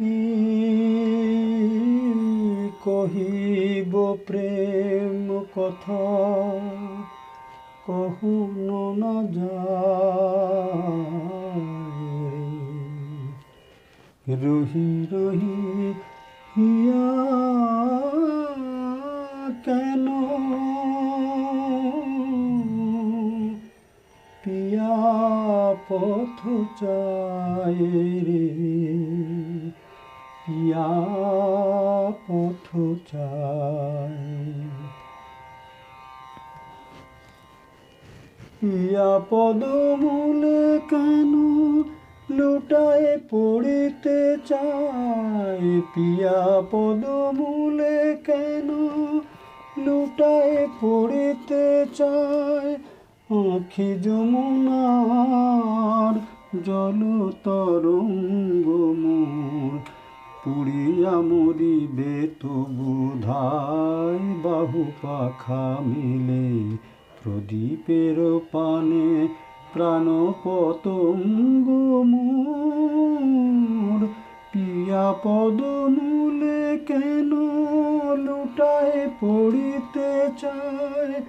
কি কহিব প্রেম কথা? কখনো না যায়। রহি রহি, হিয়া কেন? পিয়া পথ চায় রে। চায় পিয়া পদমূলে কেন লুটায় পড়িতে চায় পিয়া পদমূলে কেন লুটায় পড়িতে চায় আখি যমুনার জল তরঙ্গ মোর। পুড়িয়া মরিবে তবু ধায় বাহু পাখা মিলে প্রদীপের পানে প্রাণ পতঙ্গ পিয়া পদমূলে কেন লুটায় পড়িতে চায়?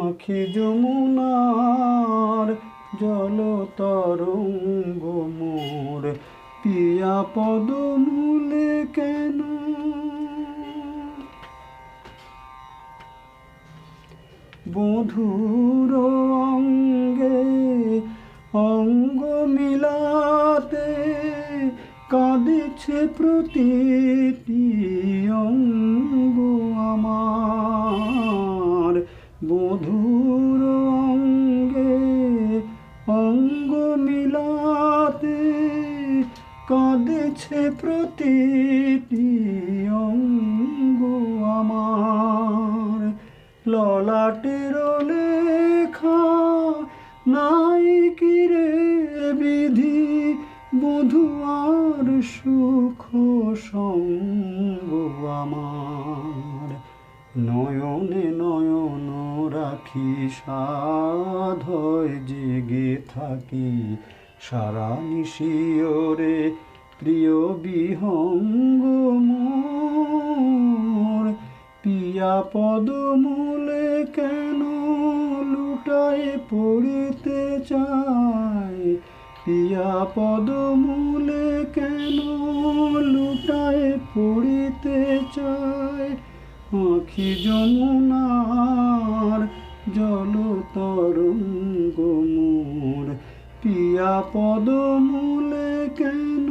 আখি যমুনার জল তরঙ্গ পিয়া পদমূলে কেন? বধুর অঙ্গে অঙ্গ মিলাতে কাঁদিছে প্রতিটি অঙ্গ আমার। বধুর কাঁদেছে প্রতিটি অঙ্গ আমার। ললাটের লেখা নাই কিরে বিধি, বধুয়ার সুখ সঙ্গ আমার। নয়নে নয়ন রাখি, সাধয় জেগে থাকি সারা নিশিয়রে প্রিয় বিহঙ্গ পিয়া পদমূলে কেন লুটায় পড়িতে চায়? পিয়া পদমূলে কেন লুটায় পড়িতে চায়? আখি যমুনার জল তরঙ্গ মোর। পিয়া পদমূলে কেন